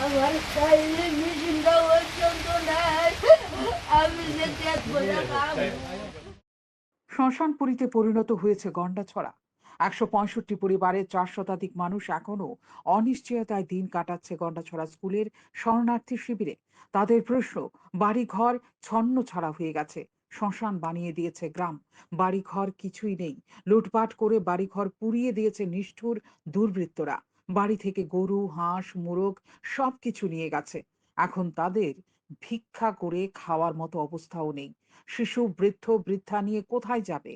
আমার শরীরে মেশিনটা পর্যন্ত নাই আমি যে পেট করে শ্মশানপুরীতে পরিণত হয়েছে গন্ডাছড়া। একশো পঁয়ষট্টি পরিবারের চার শতাধিক মানুষ এখনও অনিশ্চয়তায় দিন কাটাচ্ছে গন্ডাছড়া স্কুলের শরণার্থী শিবিরে। তাদের প্রশ্ন, বাড়িঘর ছন্ন ছাড়া হয়ে গেছে। শ্মশান বানিয়ে দিয়েছে গ্রাম। বাড়িঘর কিছুই নেই। লুটপাট করে বাড়িঘর পুড়িয়ে দিয়েছে নিষ্ঠুর দুর্বৃত্তরা। বাড়ি থেকে গরু, হাঁস, মোরগ সবকিছু নিয়ে গেছে। এখন তাদের ভিক্ষা করে খাওয়ার মতো অবস্থাও নেই। শিশু, বৃদ্ধ, বৃদ্ধা নিয়ে কোথায় যাবে?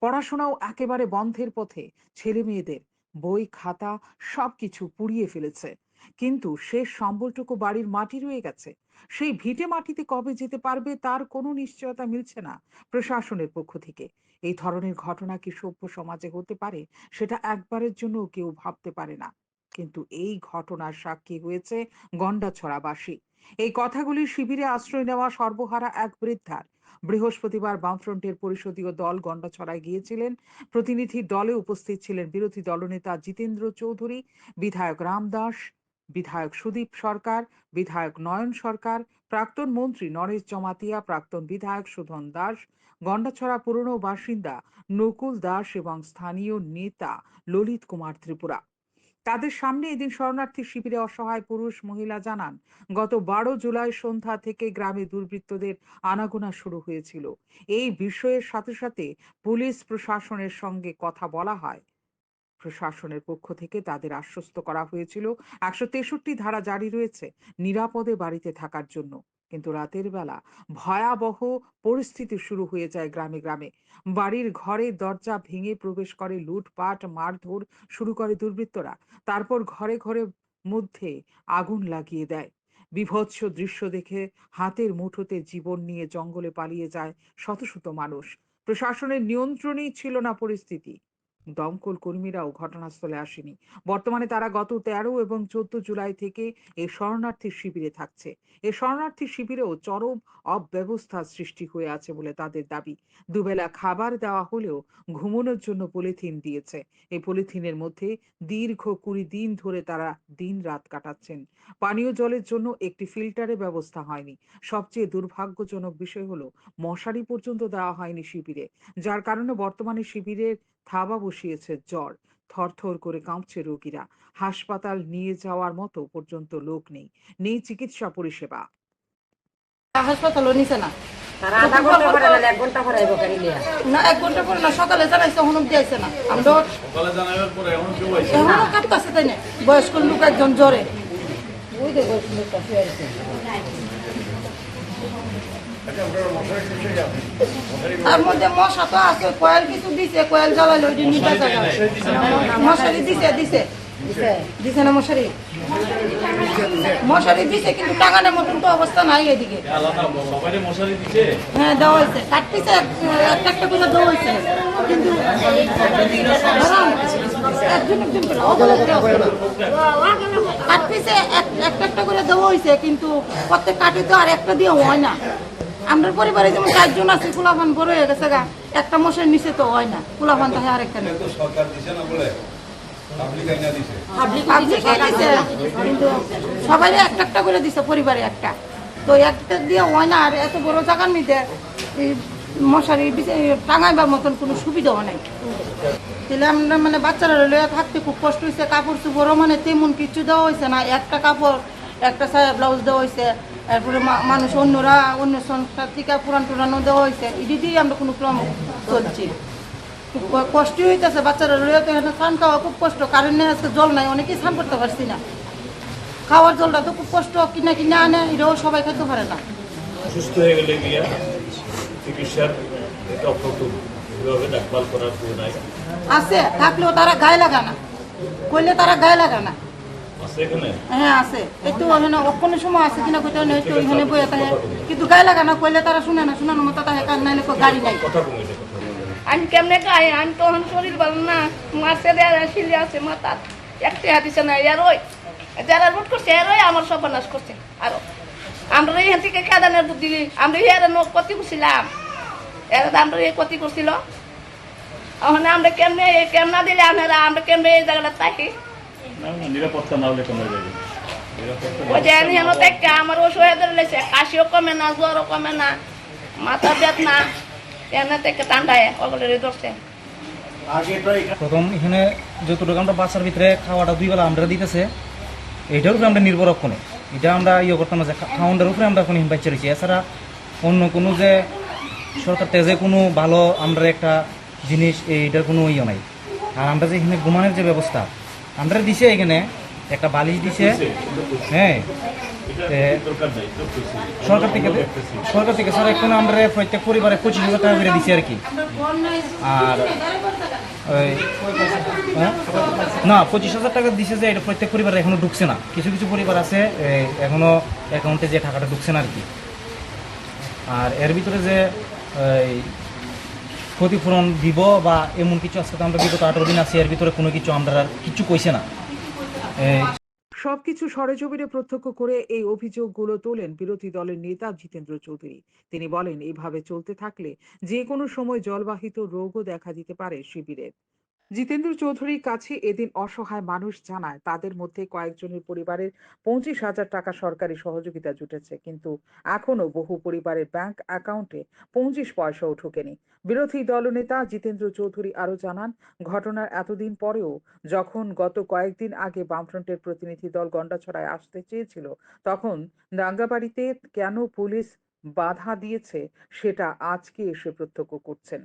পড়াশোনাও একেবারে বন্ধের পথে। ছেলে মেয়েদের বই, খাতা সবকিছু পুড়িয়ে ফেলেছে। কিন্তু শেষ সম্বলটুকু বাড়ির মাটি রয়ে গেছে। সেই ভিটে মাটিতে কবে যেতে পারবে তার কোনো নিশ্চয়তা মিলছে না প্রশাসনের পক্ষ থেকে। এই ধরনের ঘটনা কি সভ্য সমাজে হতে পারে সেটা একবারের জন্য কেউ ভাবতে পারে না। কিন্তু এই ঘটনার সাক্ষী হয়েছে গন্ডাছড়াবাসী। এই কথাগুলি শিবিরে আশ্রয় নেওয়া সর্বহারা এক বৃদ্ধার। বৃহস্পতিবার বামফ্রন্টের পরিষদীয় দল গন্ডাছড়ায় গিয়েছিলেন। প্রতিনিধি দলে উপস্থিত ছিলেন বিরোধী দলনেতা জিতেন্দ্র চৌধুরী, বিধায়ক রাম দাস বিধায়ক সুদীপ সরকার, বিধায়ক নয়ন সরকার, প্রাক্তন মন্ত্রী নরেশ জমাতিয়া, প্রাক্তন বিধায়ক সুধন দাস, গন্ডাছড়া পুরনো বাসিন্দা নকুল দাস এবং স্থানীয় নেতা ললিত কুমার ত্রিপুরা। তাদের সামনে এদিন শরণার্থী শিবিরে অসহায় পুরুষ মহিলা জানান, গত বারো জুলাই সন্ধ্যা থেকে গ্রামে দুর্বৃত্তদের আনাগোনা শুরু হয়েছিল। এই বিষয়ের সাথে সাথে পুলিশ প্রশাসনের সঙ্গে কথা বলা হয়। প্রশাসনের পক্ষ থেকে তাদের আশ্বস্ত করা হয়েছিল। একশো তেষট্টি ধারা জারি রয়েছে নিরাপদে বাড়িতে থাকার জন্য। কিন্তু রাতের বেলা ভয়াবহ পরিস্থিতি শুরু হয়ে যায় গ্রামে গ্রামে। বাড়ির ঘরে দরজা ভেঙে প্রবেশ করে লুটপাট, মারধর শুরু করে দুর্বৃত্তরা। তারপর ঘরে ঘরে মধ্যে আগুন লাগিয়ে দেয়। বিভৎস দৃশ্য দেখে হাতের মুঠোতে জীবন নিয়ে জঙ্গলে পালিয়ে যায় শত শত মানুষ। প্রশাসনের নিয়ন্ত্রণেই ছিল না পরিস্থিতি। দমকল কর্মীরাও ঘটনাস্থলে আসেনি। বর্তমানে তারা গত তেরো এবং চোদ্দ জুলাই থেকে এই শরণার্থী শিবিরে থাকছে। এই শরণার্থী শিবিরেও চরম অব্যবস্থা সৃষ্টি হয়ে আছে বলে তাদের দাবি। দুবেলা খাবার দেওয়া হলেও ঘুমানোর জন্য পলিথিন দিয়েছে। এই পলিথিনের মধ্যে দীর্ঘ কুড়ি দিন ধরে তারা দিন রাত কাটাচ্ছেন। পানীয় জলের জন্য একটি ফিল্টারের ব্যবস্থা হয়নি। সবচেয়ে দুর্ভাগ্যজনক বিষয় হলো মশারি পর্যন্ত দেওয়া হয়নি শিবিরে, যার কারণে বর্তমানে শিবিরের থাবা বসিয়েছে জ্বর। থরথর করে কাঁপছে রোগীরা। হাসপাতাল নিয়ে যাওয়ার মতো পর্যন্ত লোক নেই। নেই চিকিৎসা পরিষেবা। হাসপাতালও নিছে না। আধা ঘণ্টা না এক ঘণ্টা পরে না এক ঘণ্টা পরে না সকালে জানাইছে দিয়েছে না। আমরা এখন তাই না? বয়স্ক লোক একজন জ্বরে ওই যে বয়স লোকটা শুয়ে আছে তার মধ্যে মশা তো আছে কয়েল কিছু দিছে কয়েল জ্বালাইলে ওই জায়গা মশারি দিছে দিছে দিছে না মশারি? মশারি দিছে কিন্তু টাঙানোর মতন তো অবস্থা নাই এদিকে। হ্যাঁ দেওয়া হয়েছে। একটা একটা করে দেওয়া হয়েছে। কিন্তু একজন করে একটা একটা করে দেওয়া হয়েছে কিন্তু প্রত্যেক কাটে তো আর একটা দিয়ে হয় না। আমরা পরিবারে যেমন চারজন আছে কুলাফান বড় হয়ে গেছে গা। একটা মশের নিচে তো হয় না কুলাফান থাকে আরেকটা নেই সরকার দিছে না বলে? পাবলিক আইনা দিছে? পাবলিকে দিছে কিন্তু সবাই একটা একটা করে দিছে পরিবারে একটা। তো একটা দিয়ে হয় না আর এত বড় জায়গার মধ্যে মশারি টাঙাইবার মতন কোনো সুবিধাও নাই। তাহলে আমরা মানে বাচ্চারা লইয়া থাকতে খুব কষ্ট হয়েছে কাপড় চোপড়ও মানে তেমন কিছু দেওয়া হয়েছে না। একটা কাপড় একটা সায়া ব্লাউজ দেওয়া হয়েছে তারপরে মানুষ অন্যরা অন্য সংস্থার থেকে পুরান টুরানো দেওয়া হয়েছে। এটি দিয়ে আমরা কোনো ক্রম চলছি খুব কষ্টই হইতেছে বাচ্চারা লইয়া তো এখানে স্নান খাওয়া খুব কষ্ট। কারণে আজকে জল নাই অনেকেই স্নান করতে পারছি না। খাওয়ার জলটা তো খুব কষ্ট কিনা কিনে আনে এটাও সবাই খেতে পারে না। সুস্থ হয়ে গেলে গিয়া চিকিৎসার আছে থাকলেও তারা গায়ে লাগা না। করলে তারা গায়ে লাগা না। আছে এখানে হ্যাঁ আছে। একটু ওখানে কোনো সময় আছে কিনা কোথাও নেই তো ওইখানে বয়ে থাকে কিন্তু গায়ে লাগা না করলে তারা শুনে না শোনানোর মতো তাহে কার নাইলে গাড়ি নাই। কথা কমিছে কথা আমি কেমনে আমি তো এখন শরীর ভালো না। মার ছেলে শিলি আছে মাথা একটি হাতিছে না এর ওই যারা রুট করছে এর ওই আমার সব নাশ করছে। আরও আমরা এই থেকে কাদানের বুদ্ধি আমরা এর ক্ষতি করছিলাম। এর আমরা এই ক্ষতি করছিল। এখন আমরা কেমনে কেমনা দিলে আমরা আমরা কেমনে এই জায়গাটা থাকি? না না, নিরাপত্তা না হলে কমে যাবে। ওই যে হেন থেকে আমার ওষুধের লেছে কাশিও কমে না জ্বরও কমে না মাথা বেদনা এনে থেকে ঠান্ডায় ওগুলো ধরছে। প্রথম এখানে যতটুকু আমরা বাচ্চার ভিতরে খাওয়াটা দুই বেলা আমরা দিতেছে এইটার উপরে আমরা নির্ভর কোনো এটা আমরা ইয়ে করতাম না যে খাওয়ানোর উপরে আমরা এখন বাচ্চা রয়েছি এছাড়া অন্য কোনো যে সরকার যে কোনো ভালো আমরা একটা জিনিস এইটার কোনো ইয়ে নাই। আর আমরা যে এখানে ঘুমানোর যে ব্যবস্থা আমরা দিছে এখানে একটা বালিশ দিছে। হ্যাঁ। সরকার থেকে সরকার থেকে স্যার এখানে আমরা প্রত্যেক পরিবারে পঁচিশ হাজার টাকা করে দিছি আর কি। আর হ্যাঁ? না পঁচিশ হাজার টাকা দিছে যে এটা প্রত্যেক পরিবারে এখনও ঢুকছে না। কিছু কিছু পরিবার আছে এখনও অ্যাকাউন্টে যে টাকাটা ঢুকছে না আর কি। আর এর ভিতরে যে ক্ষতিপূরণ দিব বা এমন কিছু আজকে আমরা বিগত আঠারো দিন আছি, এর ভিতরে কোনো কিছু আমরা আর কিছু কইছে না। সবকিছু সরেজমিনে প্রত্যক্ষ করে এই অভিযোগগুলো তোলেন বিরোধী দলের নেতা জিতেন্দ্র চৌধুরী। তিনি বলেন এইভাবে চলতে থাকলে যে কোনো সময় জলবাহিত রোগও দেখা দিতে পারে শিবিরে। জিতেন্দ্র চৌধুরীর কাছে এদিন অসহায় মানুষ জানায়, তাদের মধ্যে কয়েকজনের পরিবারের পঁচিশ হাজার টাকা সরকারি সহযোগিতা জুটেছে। কিন্তু এখনও বহু পরিবারের ব্যাংক অ্যাকাউন্টে পঁচিশ পয়সাও ঢোকেনি। বিরোধী দলনেতা জিতেন্দ্র চৌধুরী আরও জানান, ঘটনার এতদিন পরেও যখন গত কয়েকদিন আগে বামফ্রন্টের প্রতিনিধি দল গন্ডাছড়ায় আসতে চেয়েছিল, তখন দাঙ্গাবাড়িতে কেন পুলিশ বাধা দিয়েছে সেটা আজকে এসে প্রত্যক্ষ করছেন।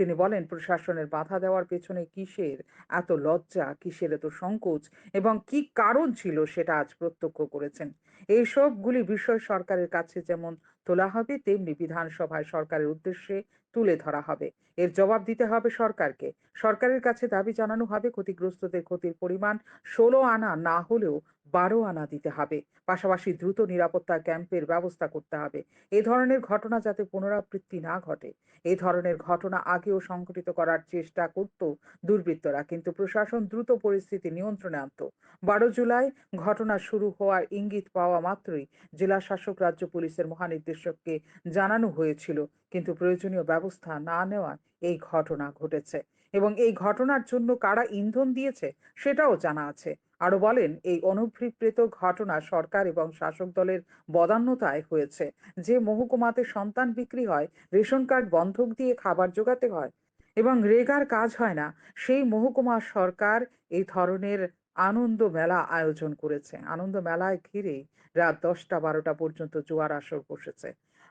তিনি বলেন, প্রশাসনের বাধা দেওয়ার পেছনে কিসের? এত লজ্জা? কিসের এত সংকোচ? এবং কি কারণ ছিল সেটা আজ প্রত্যক্ষ করেছেন? এইসবগুলি বিষয় সরকারের কাছে যেমন তোলা হবে, তেমনি বিধানসভায় সরকারের উদ্দেশ্যে তুলে ধরা হবে। এর জবাব দিতে হবে সরকারকে। সরকারের কাছে দাবি জানানো হবে ক্ষতিগ্রস্তদের ক্ষতির পরিমাণ ষোলো আনা না হলেও বারো আনা দিতে হবে। পাশাপাশি দ্রুত নিরাপত্তা ক্যাম্পের ব্যবস্থা করতে হবে। এ ধরনের ঘটনা যাতে পুনরাবৃত্তি না ঘটে। এই ধরনের ঘটনা আগেও সংঘটিত করার চেষ্টা করত দুর্বৃত্তরা, কিন্তু প্রশাসন দ্রুত পরিস্থিতি নিয়ন্ত্রণে আনত। বারো জুলাই ঘটনা শুরু হওয়ার ইঙ্গিত পাওয়া মাত্রই জেলা শাসক, রাজ্য পুলিশের মহানির্দেশককে জানানো হয়েছিল কিন্তু প্রয়োজনীয় ব্যবস্থা না নেওয়ায় এই ঘটনা ঘটেছে। এবং এই ঘটনার জন্য কারা ইন্ধন দিয়েছে সেটাও জানা আছে। আরও বলেন, এই অনভিপ্রেত ঘটনা সরকার এবং শাসক দলের বদান্যতায় হয়েছে। যে মহকুমাতে সন্তান বিক্রি হয়, রেশন কার্ড বন্ধক দিয়ে খাবার জোগাতে হয় এবং রেগার কাজ হয় না, সেই মহকুমা সরকার এই ধরনের আনন্দ মেলা আয়োজন করেছে। আনন্দ মেলায় ঘিরে রাত দশটা বারোটা পর্যন্ত জোয়ার আসর বসেছে।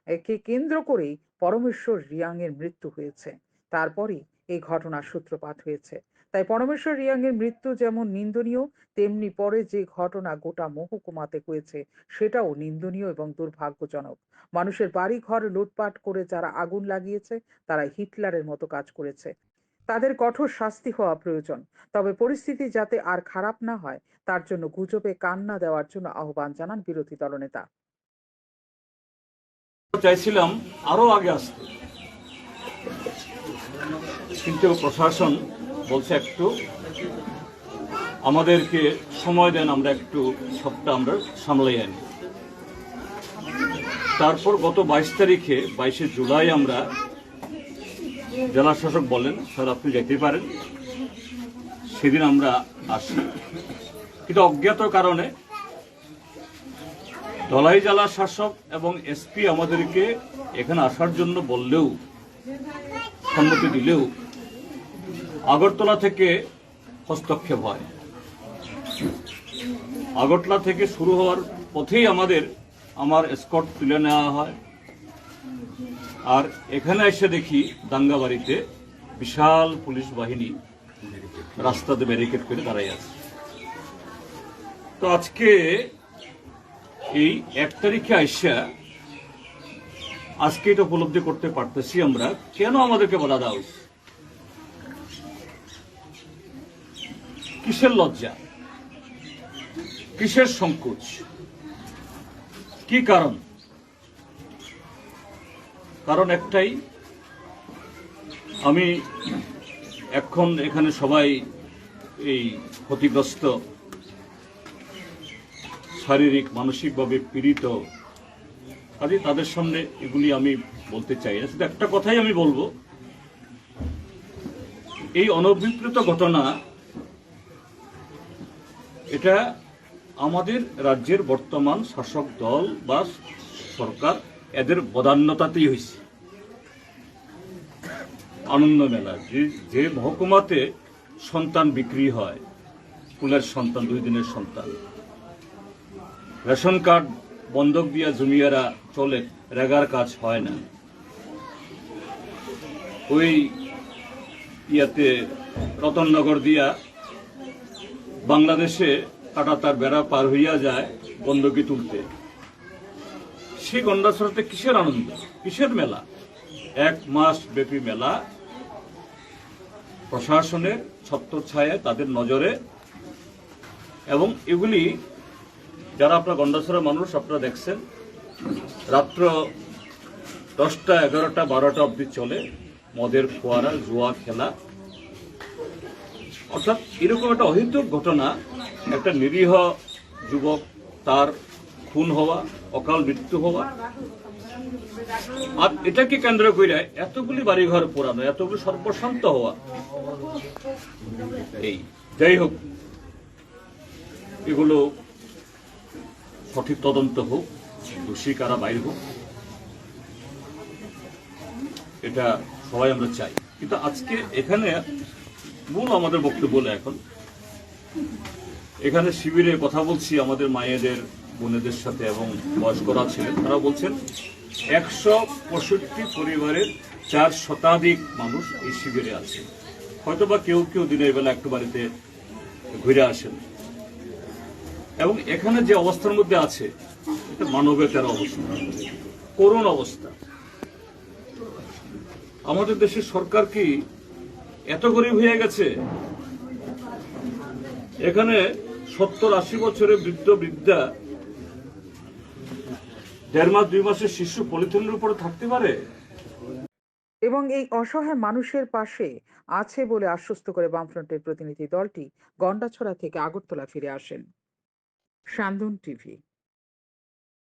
একে কেন্দ্র করেই পরমেশ্বর রিয়াং এর মৃত্যু হয়েছে। তারপরই এই ঘটনার সূত্রপাত হয়েছে। তাই পরমেশ্বর রিয়াং এর মৃত্যু যেমন নিন্দনীয়, তেমনি পরে যে ঘটনা গোটা মহকুমাতে হয়েছে, সেটাও নিন্দনীয় এবং দুর্ভাগ্যজনক। মানুষের বাড়ি ঘর লুটপাট করে যারা আগুন লাগিয়েছে, তারা হিটলারের মতো কাজ করেছে। তাদের কঠোর শাস্তি হওয়া প্রয়োজন। তবে পরিস্থিতি যাতে আর খারাপ না হয়, তার জন্য গুজবে কান না দেওয়ার জন্য আহ্বান জানান বিরোধী দলনেতা। চাইছিলাম আরও আগে আসতে। কিন্তু প্রশাসন বলছে একটু আমাদেরকে সময় দেন, আমরা একটু সবটা আমরা সামলাই আনি। তারপর গত বাইশ তারিখে, বাইশে জুলাই আমরা জেলা শাসক বলেন, স্যার আপনি যেতে পারেন। সেদিন আমরা আসি। কিন্তু অজ্ঞাত কারণে ধলাই জেলা শাসক এবং এসপি আমাদেরকে এখানে আসার জন্য বললেও, সম্মতি দিলেও আগরতলা থেকে হস্তক্ষেপ হয়। আগরতলা থেকে শুরু হওয়ার পথেই আমাদের আমার স্কট তুলে নেওয়া হয়। আর এখানে এসে দেখি দাঙ্গাবাড়িতে বিশাল পুলিশ বাহিনী রাস্তাতে ব্যারিকেড করে দাঁড়াই আছে। তো আজকে এই এক তারিখে আইসা আজকে এটা উপলব্ধি করতে পারতেছি আমরা। কেন আমাদেরকে বলা দাও কিসের লজ্জা? কিসের সংকোচ? কি কারণ? কারণ একটাই, আমি এখন এখানে সবাই এই ক্ষতিগ্রস্ত শারীরিক, মানসিকভাবে পীড়িত। কাজে তাদের সামনে এগুলি আমি বলতে চাই না। শুধু একটা কথাই আমি বলব। এই অনভিপ্রেত ঘটনা, এটা আমাদের রাজ্যের বর্তমান শাসক দল বা সরকার, এদের বদান্যতাতেই হয়েছে। আনন্দ মেলা, যে যে মহকুমাতে সন্তান বিক্রি হয় ফুলের সন্তান, দুই দিনের সন্তান। রেশন কার্ড বন্ধক দিয়া জমিয়ারা চলে, রেগার কাজ হয় না। ওই ইয়াতে রতননগর দিয়া বাংলাদেশে কাটা তার বেড়া পার হইয়া যায় বন্ধকি তুলতে। সেই গন্ডাছড়াতে কিসের আনন্দ? কিসের মেলা? এক মাস ব্যাপী মেলা। প্রশাসনের ছত্রছায়ায় তাদের নজরে। এবং এগুলি যারা আপনার গন্ডাছড়া মানুষ, আপনারা দেখছেন, রাত্র দশটা, এগারোটা, বারোটা অবধি চলে মদের ফোয়ারা, জুয়া খেলা। অর্থাৎ এরকম একটা অহিতুক ঘটনা, একটা নিরীহ যুবক, তার খুন হওয়া, অকাল মৃত্যু হওয়া। আর এটাকে কেন্দ্র করে এতগুলি বাড়িঘর পোড়ানো, এতগুলি সর্বশান্ত হওয়া। এই, যাই হোক, এগুলো সঠিক তদন্ত হোক, দোষী কারা বাইর হোক, এটা সবাই আমরা চাই। কিন্তু আজকে এখানে মূল আমাদের বক্তব্য এখন, এখানে শিবিরে কথা বলছি আমাদের মায়েদের, বোনেদের সাথে এবং বয়স্করা ছিলেন, তারা বলছেন, একশো পঁয়ষট্টি পরিবারের চার শতাধিক মানুষ এই শিবিরে আছে। হয়তোবা কেউ কেউ দিনের বেলা একটু বাড়িতে ঘুরে আসেন। এবং এখানে যে অবস্থার মধ্যে আছে, এটা মানবেতর অবস্থা। করুণ অবস্থা। আমাদের দেশের সরকার কি এত গরিব হয়ে গেছে? এখানে সত্তর আশি বছরের বৃদ্ধ বৃদ্ধা দেড় মাস, দুই মাসের শিশু পলিথিনের উপরে থাকতে পারে? এবং এই অসহায় মানুষের পাশে আছে বলে আশ্বস্ত করে বামফ্রন্টের প্রতিনিধি দলটি গন্ডাছড়া থেকে আগরতলা ফিরে আসেন। সান্দন টিভি